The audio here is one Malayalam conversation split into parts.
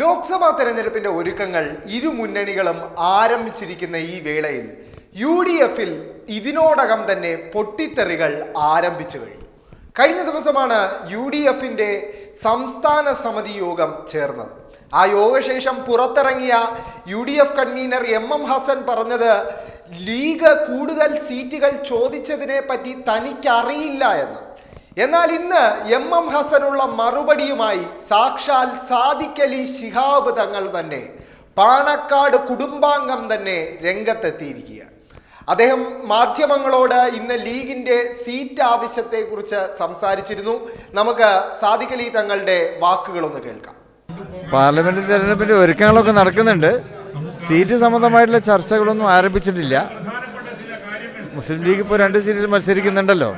ലോക്സഭാ തെരഞ്ഞെടുപ്പിന്റെ ഒരുക്കങ്ങൾ ഇരു മുന്നണികളും ആരംഭിച്ചിരിക്കുന്ന ഈ വേളയിൽ യു ഡി എഫിൽ ഇതിനോടകം തന്നെ പൊട്ടിത്തെറികൾ ആരംഭിച്ചു കഴിഞ്ഞു. കഴിഞ്ഞ ദിവസമാണ് യു ഡി എഫിന്റെ സംസ്ഥാന സമിതി യോഗം ചേർന്നത്. ആ യോഗശേഷം പുറത്തിറങ്ങിയ U D F convener M M Hassan പറഞ്ഞത് ലീഗ് കൂടുതൽ സീറ്റുകൾ ചോദിച്ചതിനെ പറ്റി തനിക്കറിയില്ല എന്ന്. എന്നാൽ ഇന്ന് എം എം ഹസനുള്ള മറുപടിയുമായി സാക്ഷാൽ സാദിഖലി ശിഹാബ് തങ്ങൾ തന്നെ പാണക്കാട് കുടുംബാംഗം തന്നെ രംഗത്തെത്തിയിരിക്കുകയാണ്. അദ്ദേഹം മാധ്യമങ്ങളോട് ഇന്ന് ലീഗിന്റെ സീറ്റ് ആവശ്യത്തെക്കുറിച്ച് സംസാരിച്ചിരുന്നു. നമുക്ക് സാദിഖലി തങ്ങളുടെ വാക്കുകളൊന്ന് കേൾക്കാം. പാർലമെന്റ് തെരഞ്ഞെടുപ്പിന്റെ ഒരുക്കങ്ങളൊക്കെ നടക്കുന്നുണ്ട്. സീറ്റ് സംബന്ധമായിട്ടുള്ള ചർച്ചകളൊന്നും ആരംഭിച്ചിട്ടില്ല. മുസ്ലിം ലീഗ് ഇപ്പോൾ രണ്ട് സീറ്റിൽ മത്സരിക്കുന്നുണ്ടല്ലോ.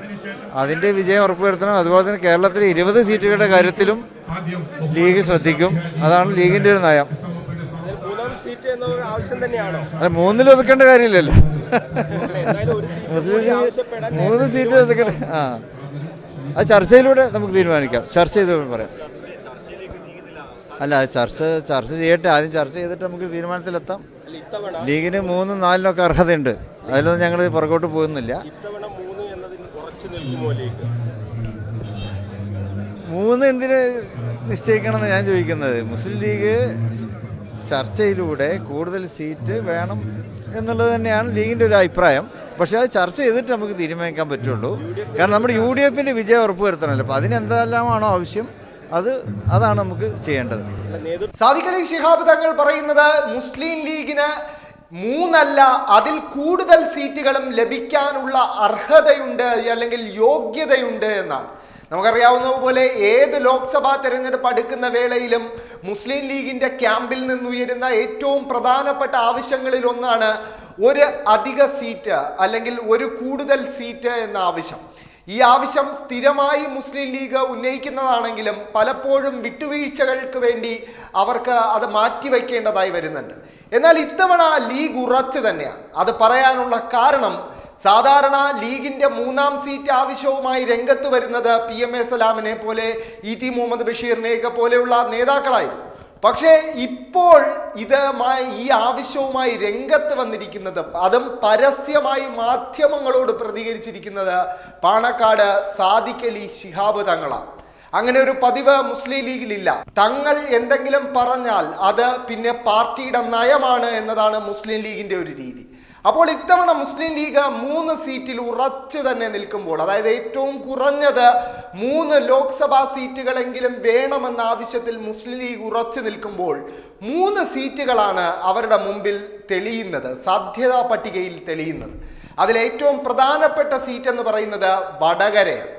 അതിന്റെ വിജയം ഉറപ്പുവരുത്തണം. അതുപോലെ തന്നെ കേരളത്തിലെ ഇരുപത് സീറ്റുകളുടെ കാര്യത്തിലും ലീഗ് ശ്രദ്ധിക്കും. അതാണ് ലീഗിന്റെ ഒരു നയം. മൂന്നാം സീറ്റ് എന്ന ആവശ്യം തന്നെയാണോ? അല്ല മൂന്നിൽ ഒതുക്കേണ്ട കാര്യമില്ലല്ലോ. എന്തായാലും ഒരു സീറ്റ് മുസ്ലിം ലീഗ് മൂന്ന് സീറ്റ് ഒതുക്കണ്ട ആ. അത് ചർച്ചയിലൂടെ നമുക്ക് തീരുമാനിക്കാം. ചർച്ച ചെയ്ത് പറയാം. അല്ല ചർച്ച ചർച്ച ചെയ്യട്ടെ. ആദ്യം ചർച്ച ചെയ്തിട്ട് നമുക്ക് തീരുമാനത്തിലെത്താം. ലീഗിന് മൂന്നും നാലിനൊക്കെ അർഹതയുണ്ട്. അതിലൊന്നും ഞങ്ങൾ പുറകോട്ട് പോകുന്നില്ല ഇത്തവണ മൂന്ന് എന്നതിന് ഉറച്ചു നിൽക്കുമോ ലീഗ് മൂന്ന് എന്തിന് നിശ്ചയിക്കണമെന്ന് ഞാൻ ചോദിക്കുന്നത്? മുസ്ലിം ലീഗ് ചർച്ചയിലൂടെ കൂടുതൽ സീറ്റ് വേണം എന്നുള്ളത് തന്നെയാണ് ലീഗിന്റെ ഒരു അഭിപ്രായം. പക്ഷേ അത് ചർച്ച ചെയ്തിട്ട് നമുക്ക് തീരുമാനിക്കാൻ പറ്റുള്ളൂ. കാരണം നമ്മുടെ യു ഡി എഫിന്റെ വിജയം ഉറപ്പുവരുത്തണമല്ലോ. അപ്പോൾ അതിനെന്തെല്ലാമാണോ ആവശ്യം? അത് അതാണ് നമുക്ക് ചെയ്യേണ്ടത്. സാദിഖ് അലി ശിഹാബ് തങ്ങൾ പറയുന്നത് മുസ്ലിം ലീഗിന് മൂന്നല്ല അതിൽ കൂടുതൽ സീറ്റുകളും ലഭിക്കാനുള്ള അർഹതയുണ്ട് അല്ലെങ്കിൽ യോഗ്യതയുണ്ട് എന്നാണ്. നമുക്കറിയാവുന്ന പോലെ ഏത് ലോക്സഭാ തെരഞ്ഞെടുപ്പ് അടുക്കുന്ന വേളയിലും മുസ്ലിം ലീഗിന്റെ ക്യാമ്പിൽ നിന്നുയരുന്ന ഏറ്റവും പ്രധാനപ്പെട്ട ആവശ്യങ്ങളിൽ ഒന്നാണ് ഒരു അധിക സീറ്റ് അല്ലെങ്കിൽ ഒരു കൂടുതൽ സീറ്റ് എന്ന ആവശ്യം. ഈ ആവശ്യം സ്ഥിരമായി മുസ്ലിം ലീഗ് ഉന്നയിക്കുന്നതാണെങ്കിലും പലപ്പോഴും വിട്ടുവീഴ്ചകൾക്ക് വേണ്ടി അവർക്ക് അത് മാറ്റിവെക്കേണ്ടതായി വരുന്നുണ്ട്. എന്നാൽ ഇത്തവണ ലീഗ് ഉറച്ചു തന്നെയാണ് അത് പറയാനുള്ള കാരണം സാധാരണ ലീഗിന്റെ മൂന്നാം സീറ്റ് ആവശ്യവുമായി രംഗത്ത് വരുന്നത് പി എം എ സലാമിനെ പോലെ ഇ ടി മുഹമ്മദ് ബഷീറിനെയൊക്കെ പോലെയുള്ള നേതാക്കളായിരുന്നു. പക്ഷേ ഇപ്പോൾ ഇതുമായി ഈ ആവശ്യവുമായി രംഗത്ത് വന്നിരിക്കുന്നത് അതും പരസ്യമായി മാധ്യമങ്ങളോട് പ്രതികരിച്ചിരിക്കുന്നത് പാണക്കാട് സാദിഖലി ശിഹാബ് തങ്ങളാണ്. അങ്ങനെ ഒരു പതിവ് മുസ്ലിം ലീഗിലില്ല. തങ്ങൾ എന്തെങ്കിലും പറഞ്ഞാൽ അത് പിന്നെ പാർട്ടിയുടെ നയമാണ് എന്നതാണ് മുസ്ലിം ലീഗിന്റെ ഒരു രീതി. അപ്പോൾ ഇത്തവണ മുസ്ലിം ലീഗ് മൂന്ന് സീറ്റിൽ ഉറച്ചു തന്നെ നിൽക്കുമ്പോൾ അതായത് ഏറ്റവും കുറഞ്ഞത് മൂന്ന് ലോക്സഭാ സീറ്റുകളെങ്കിലും വേണമെന്ന ആവശ്യത്തിൽ മുസ്ലിം ലീഗ് ഉറച്ചു നിൽക്കുമ്പോൾ മൂന്ന് സീറ്റുകളാണ് അവരുടെ മുമ്പിൽ തെളിയുന്നത് സാധ്യതാ പട്ടികയിൽ തെളിയുന്നത്. അതിലേറ്റവും പ്രധാനപ്പെട്ട സീറ്റ് എന്ന് പറയുന്നത് വടകരയാണ്.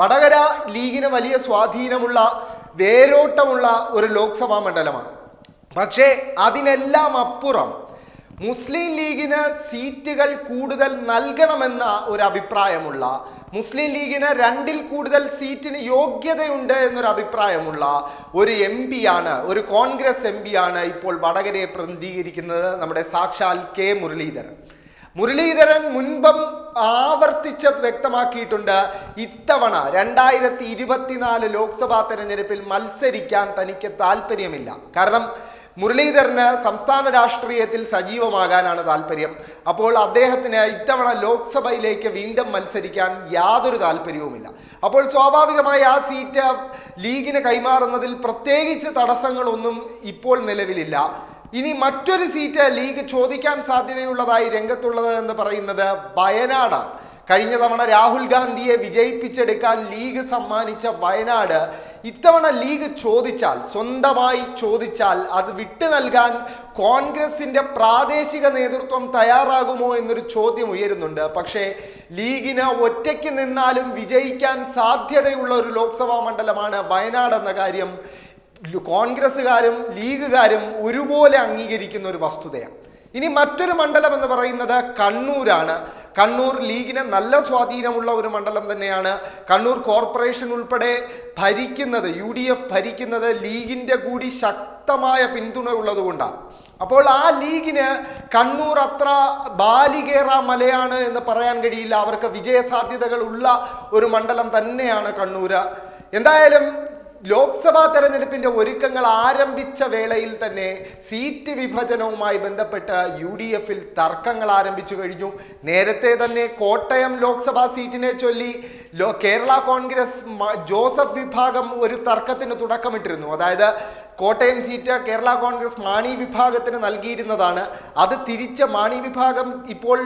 വടകര ലീഗിന് വലിയ സ്വാധീനമുള്ള വേരോട്ടമുള്ള ഒരു ലോക്സഭാ മണ്ഡലമാണ്. പക്ഷേ അതിനെല്ലാം അപ്പുറം മുസ്ലിം ലീഗിന് സീറ്റുകൾ കൂടുതൽ നൽകണമെന്ന ഒരു അഭിപ്രായമുള്ള മുസ്ലിം ലീഗിന് രണ്ടിൽ കൂടുതൽ സീറ്റിന് യോഗ്യതയുണ്ട് എന്നൊരു അഭിപ്രായമുള്ള ഒരു എം ആണ് ഒരു കോൺഗ്രസ് എം ആണ് ഇപ്പോൾ വടകരയെ പ്രതിനിധീകരിക്കുന്നത് നമ്മുടെ സാക്ഷാൽ കെ മുരളീധരൻ. മുരളീധരൻ മുൻപം ആവർത്തിച്ച് വ്യക്തമാക്കിയിട്ടുണ്ട്. ഇത്തവണ രണ്ടായിരത്തി ഇരുപത്തിനാല് ലോക്സഭാ തെരഞ്ഞെടുപ്പിൽ മത്സരിക്കാൻ തനിക്ക് താല്പര്യമില്ല കാരണം മുരളീധരന് സംസ്ഥാന രാഷ്ട്രീയത്തിൽ സജീവമാകാനാണ് താല്പര്യം അപ്പോൾ അദ്ദേഹത്തിന് ഇത്തവണ ലോക്സഭയിലേക്ക് വീണ്ടും മത്സരിക്കാൻ യാതൊരു താല്പര്യവുമില്ല അപ്പോൾ സ്വാഭാവികമായി ആ സീറ്റ് ലീഗിന് കൈമാറുന്നതിൽ പ്രത്യേകിച്ച് തടസ്സങ്ങളൊന്നും ഇപ്പോൾ നിലവിലില്ല. ഇനി മറ്റൊരു സീറ്റ് ലീഗ് ചോദിക്കാൻ സാധ്യതയുള്ളതായി രംഗത്തുള്ളത് എന്ന് പറയുന്നത് വയനാടാണ് കഴിഞ്ഞ തവണ രാഹുൽ ഗാന്ധിയെ വിജയിപ്പിച്ചെടുക്കാൻ ലീഗ് സമ്മാനിച്ച വയനാട് ഇത്തവണ ലീഗ് ചോദിച്ചാൽ സ്വന്തമായി ചോദിച്ചാൽ അത് വിട്ടു നൽകാൻ കോൺഗ്രസിന്റെ പ്രാദേശിക നേതൃത്വം തയ്യാറാകുമോ എന്നൊരു ചോദ്യം ഉയരുന്നുണ്ട്. പക്ഷേ ലീഗിന് ഒറ്റയ്ക്ക് നിന്നാലും വിജയിക്കാൻ സാധ്യതയുള്ള ഒരു ലോക്സഭാ മണ്ഡലമാണ് വയനാട് എന്ന കാര്യം കോൺഗ്രസ്സുകാരും ലീഗുകാരും ഒരുപോലെ അംഗീകരിക്കുന്ന ഒരു വസ്തുതയാണ്. ഇനി മറ്റൊരു മണ്ഡലം എന്ന് പറയുന്നത് കണ്ണൂരാണ്. കണ്ണൂർ ലീഗിന് നല്ല സ്വാധീനമുള്ള ഒരു മണ്ഡലം തന്നെയാണ്. കണ്ണൂർ കോർപ്പറേഷൻ ഉൾപ്പെടെ ഭരിക്കുന്നത് യു ഡി എഫ് ഭരിക്കുന്നത് ലീഗിന്റെ കൂടി ശക്തമായ പിന്തുണ ഉള്ളതുകൊണ്ടാണ് അപ്പോൾ ആ ലീഗിന് കണ്ണൂർ അത്ര ബാലികേറ മലയാണ് എന്ന് പറയാൻ കഴിയില്ല. അവർക്ക് വിജയസാധ്യതകളുള്ള ഒരു മണ്ഡലം തന്നെയാണ് കണ്ണൂർ എന്തായാലും ലോക്സഭാ തെരഞ്ഞെടുപ്പിന്റെ ഒരുക്കങ്ങൾ ആരംഭിച്ച വേളയിൽ തന്നെ സീറ്റ് വിഭജനവുമായി ബന്ധപ്പെട്ട് യു ഡി എഫിൽ തർക്കങ്ങൾ ആരംഭിച്ചു കഴിഞ്ഞു. നേരത്തെ തന്നെ കോട്ടയം ലോക്സഭാ സീറ്റിനെ ചൊല്ലി കേരള കോൺഗ്രസ് ജോസഫ് വിഭാഗം ഒരു തർക്കത്തിന് തുടക്കമിട്ടിരുന്നു. അതായത് കോട്ടയം സീറ്റ് കേരള കോൺഗ്രസ് മാണി വിഭാഗത്തിന് നൽകിയിരുന്നതാണ്. അത് തിരിച്ച മാണി വിഭാഗം ഇപ്പോൾ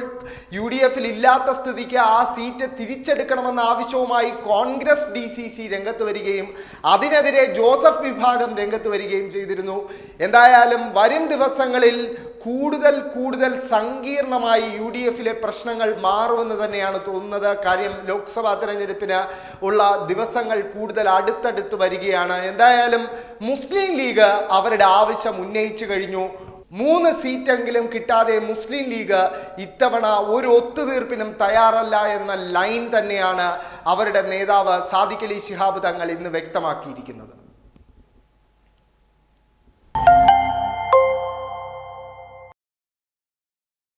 യു ഡി എഫിൽ ഇല്ലാത്ത സ്ഥിതിക്ക് ആ സീറ്റ് തിരിച്ചെടുക്കണമെന്ന ആവശ്യവുമായി കോൺഗ്രസ് ഡി സി സി രംഗത്ത് വരികയും അതിനെതിരെ ജോസഫ് വിഭാഗം രംഗത്ത് വരികയും ചെയ്തിരുന്നു. എന്തായാലും വരും ദിവസങ്ങളിൽ കൂടുതൽ കൂടുതൽ സങ്കീർണമായി യു ഡി എഫിലെ പ്രശ്നങ്ങൾ മാറുമെന്ന് തന്നെയാണ് തോന്നുന്നത്. കാര്യം ലോക്സഭാ തെരഞ്ഞെടുപ്പിന് ഉള്ള ദിവസങ്ങൾ കൂടുതൽ അടുത്തടുത്ത് വരികയാണ്. എന്തായാലും മുസ്ലിം ലീഗ് അവരുടെ ആവശ്യം ഉന്നയിച്ചു കഴിഞ്ഞു. മൂന്ന് സീറ്റെങ്കിലും കിട്ടാതെ മുസ്ലിം ലീഗ് ഇത്തവണ ഒരു ഒത്തുതീർപ്പിനും തയ്യാറല്ല എന്ന ലൈൻ തന്നെയാണ് അവരുടെ നേതാവ് സാദിഖ് അലി ശിഹാബ് തങ്ങൾ ഇന്ന് വ്യക്തമാക്കിയിരിക്കുന്നത്.